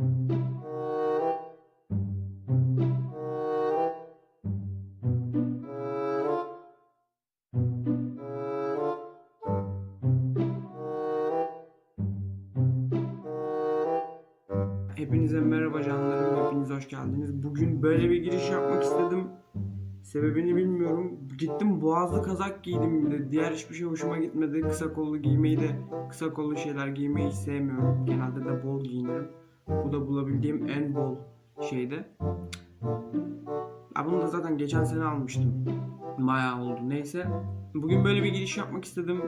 Hepinize merhaba canlarım, hepiniz hoş geldiniz. Bugün böyle bir giriş yapmak istedim. Sebebini bilmiyorum. Gittim boğazlı kazak giydim de diğer hiçbir şey hoşuma gitmedi. Kısa kollu giymeyi de, kısa kollu şeyler giymeyi sevmiyorum. Genelde de bol giyinirim. Bu da bulabildiğim en bol şeydi. Ya bunu da zaten geçen sene almıştım. Bayağı oldu. Neyse. Bugün böyle bir giriş yapmak istedim.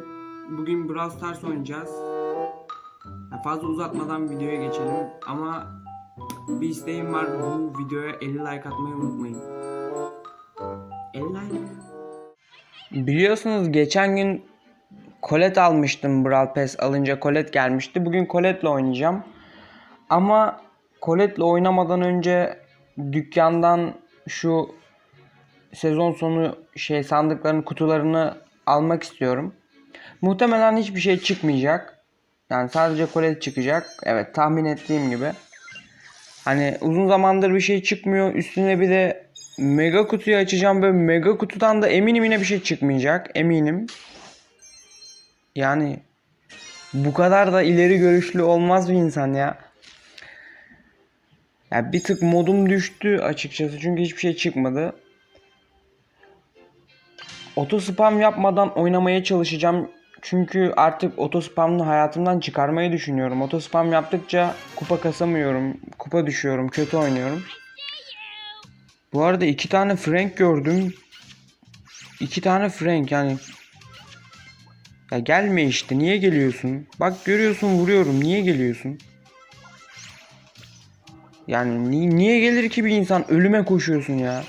Bugün Brawl Stars oynayacağız. Ya fazla uzatmadan videoya geçelim ama bir isteğim var bu videoya 50 like atmayı unutmayın. 50 like. Biliyorsunuz geçen gün Colette almıştım Brawl Pass alınca Colette gelmişti. Bugün Colette'le oynayacağım. Ama Colette'le oynamadan önce dükkandan şu sezon sonu şey sandıkların kutularını almak istiyorum. Muhtemelen hiçbir şey çıkmayacak. Yani sadece Colette çıkacak. Evet tahmin ettiğim gibi. Hani uzun zamandır bir şey çıkmıyor. Üstüne bir de mega kutuyu açacağım. Böyle mega kutudan da eminim yine bir şey çıkmayacak. Eminim. Yani bu kadar da ileri görüşlü olmaz bir insan ya. Ya bir tık modum düştü açıkçası çünkü hiçbir şey çıkmadı. Oto spam yapmadan oynamaya çalışacağım. Çünkü artık oto spamını hayatımdan çıkarmayı düşünüyorum. Oto spam yaptıkça kupa kasamıyorum. Kupa düşüyorum. Kötü oynuyorum. Bu arada iki tane Frank gördüm. İki tane Frank yani. Ya gelme işte. Niye geliyorsun? Bak görüyorsun vuruyorum. Niye geliyorsun? Yani ni- niye gelir ki bir insan? Ölüme koşuyorsun ya.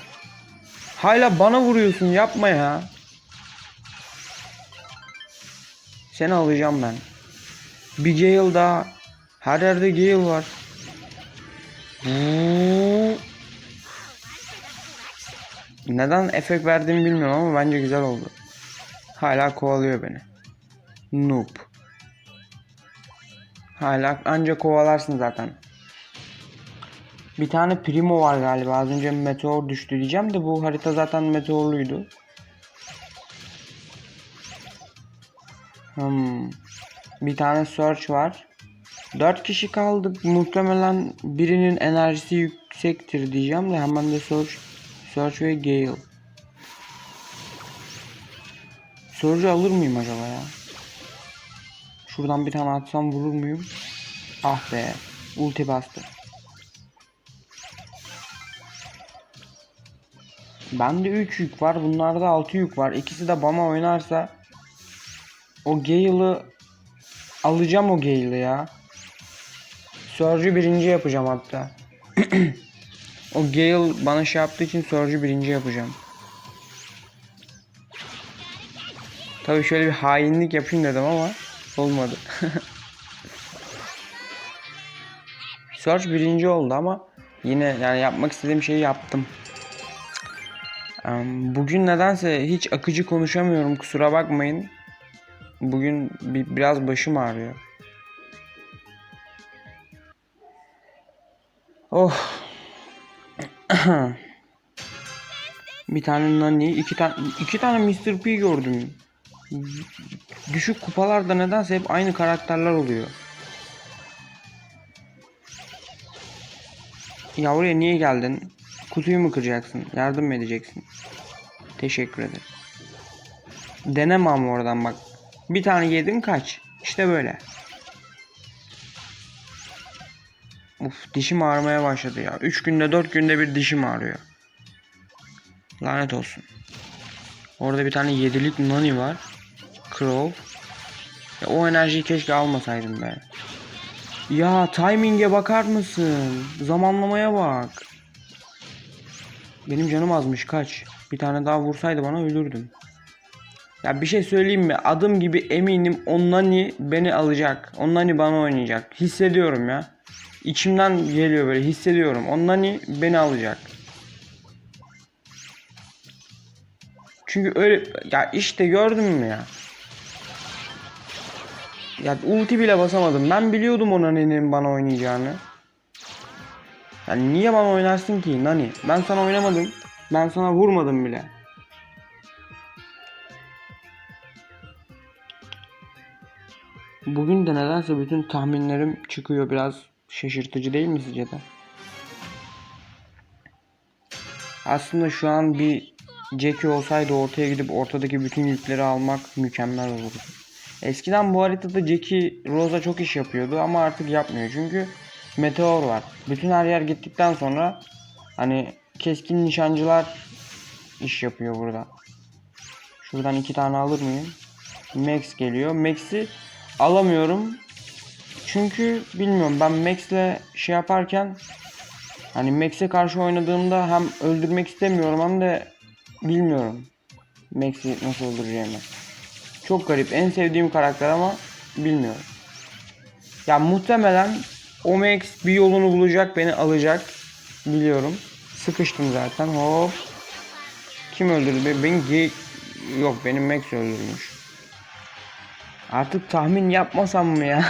Hala bana vuruyorsun. Yapma ya. Seni alacağım ben. Bir Gale daha. Her yerde Gale var. Neden efekt verdiğimi bilmiyorum ama bence güzel oldu. Hala kovalıyor beni. Noob. Hala ancak kovalarsın zaten. Bir tane Primo var galiba. Az önce meteor düştü diyeceğim de bu harita zaten meteorluydu. Hmm. Bir tane search var. 4 kişi kaldık. Muhtemelen birinin enerjisi yüksektir diyeceğim de hemen de search, search ve Gale. Surge'ü alır mıyım acaba ya? Şuradan bir tane atsam vurur muyum? Ah be. Ulti bastı. Bende 3 yük var. Bunlarda 6 yük var. İkisi de bana oynarsa o Gale'ı alacağım o Gale'ı ya. Surge'ü birinci yapacağım hatta. o Gale bana şey yaptığı için Surge'ü birinci yapacağım. Tabii şöyle bir hainlik yapayım dedim ama olmadı. Surge birinci oldu ama yine yani yapmak istediğim şeyi yaptım. Bugün nedense hiç akıcı konuşamıyorum kusura bakmayın. Bugün bir, biraz başım ağrıyor. Oh. bir tane Nani, iki tane iki tane Mr. P gördüm. Düşük kupalarda nedense hep aynı karakterler oluyor. Ya oraya niye geldin? Kutuyu mu kıracaksın? Yardım mı edeceksin? Teşekkür ederim. Deneme ama oradan bak. Bir tane yedin kaç. İşte böyle. Uf dişim ağrımaya başladı ya. 3 günde 4 günde bir dişim ağrıyor. Lanet olsun. Orada bir tane yedilik nani var. Crow. Ya o enerjiyi keşke almasaydım be. Ya timing'e bakar mısın? Zamanlamaya bak. Benim canım azmış kaç. Bir tane daha vursaydı bana ölürdüm. Ya bir şey söyleyeyim mi? Adım gibi eminim Onnani beni alacak. Onnani bana oynayacak. Hissediyorum ya. İçimden geliyor böyle hissediyorum. Onnani beni alacak. Çünkü öyle ya işte gördün mü ya? Ya ulti bile basamadım. Ben biliyordum Onnani'nin bana oynayacağını. Yani niye bana oynarsın ki Nani? Ben sana oynamadım. Ben sana vurmadım bile. Bugün de nedense bütün tahminlerim çıkıyor biraz şaşırtıcı değil mi sizce de? Aslında şu an bir Jackie olsaydı ortaya gidip ortadaki bütün yükleri almak mükemmel olurdu. Eskiden bu haritada Jackie Rosa çok iş yapıyordu ama artık yapmıyor çünkü Meteor var. Bütün her yer gittikten sonra hani keskin nişancılar iş yapıyor burada. Şuradan iki tane alır mıyım? Max geliyor. Max'i alamıyorum. Çünkü bilmiyorum ben Max'le şey yaparken hani Max'e karşı oynadığımda hem öldürmek istemiyorum hem de bilmiyorum Max'i nasıl öldüreceğimi. Çok garip. En sevdiğim karakter ama bilmiyorum. Ya muhtemelen o Max bir yolunu bulacak beni alacak. Biliyorum. Sıkıştım zaten. Hop. Kim öldürdü? Be- Beni ge- Yok benim Max öldürmüş. Artık tahmin yapmasam mı ya?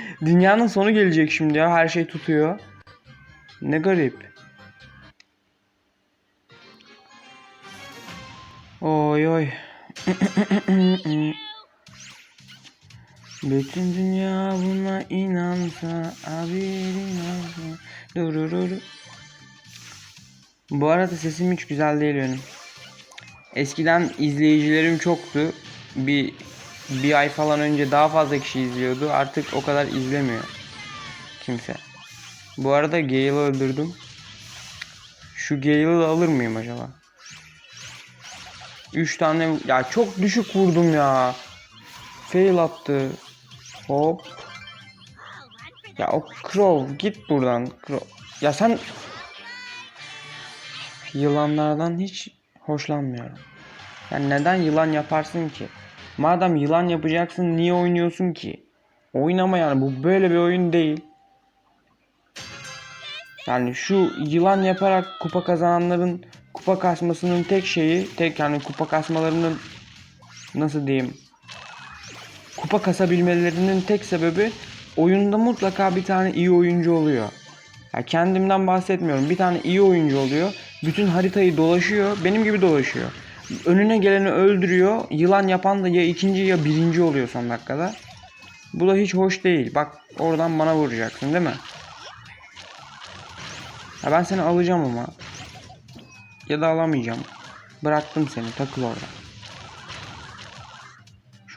Dünyanın sonu gelecek şimdi ya. Her şey tutuyor. Ne garip. Oy oy. Bütün dünya buna inansa, haberin olsa. Durururu. Bu arada sesim hiç güzel değil benim. Eskiden izleyicilerim çoktu. Bir bir ay falan önce daha fazla kişi izliyordu. Artık o kadar izlemiyor kimse. Bu arada Gale'ı öldürdüm. Şu Gale'ı alır mıyım acaba? 3 tane ya çok düşük vurdum ya. Fail attı. Hop. Ya o Crow git buradan. Crow. Ya sen yılanlardan hiç hoşlanmıyorum. Yani neden yılan yaparsın ki? Madem yılan yapacaksın niye oynuyorsun ki? Oynama yani bu böyle bir oyun değil. Yani şu yılan yaparak kupa kazananların kupa kasmasının tek şeyi, tek yani kupa kasmalarının nasıl diyeyim? Kupa kasabilmelerinin tek sebebi oyunda mutlaka bir tane iyi oyuncu oluyor. Ya kendimden bahsetmiyorum. Bir tane iyi oyuncu oluyor. Bütün haritayı dolaşıyor. Benim gibi dolaşıyor. Önüne geleni öldürüyor. Yılan yapan da ya ikinci ya birinci oluyor son dakikada. Bu da hiç hoş değil. Bak oradan bana vuracaksın değil mi? Ya ben seni alacağım ama. Ya da alamayacağım. Bıraktım seni. Takıl orada.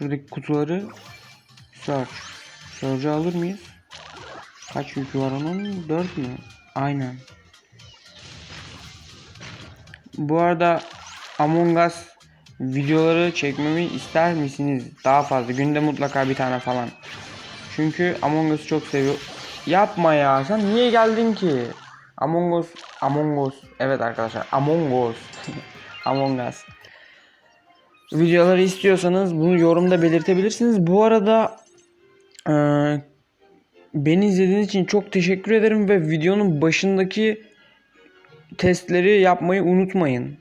Şuradaki kutuları search. Search'ı alır mıyız? Kaç yükü var onun? 4 mü? Aynen. Bu arada Among Us videoları çekmemi ister misiniz? Daha fazla. Günde mutlaka bir tane falan. Çünkü Among Us'u çok seviyor. Yapma ya. Sen niye geldin ki? Among Us. Among Us. Evet arkadaşlar. Among Us. Among Us. Videoları istiyorsanız bunu yorumda belirtebilirsiniz. Bu arada eee Beni izlediğiniz için çok teşekkür ederim ve videonun başındaki testleri yapmayı unutmayın.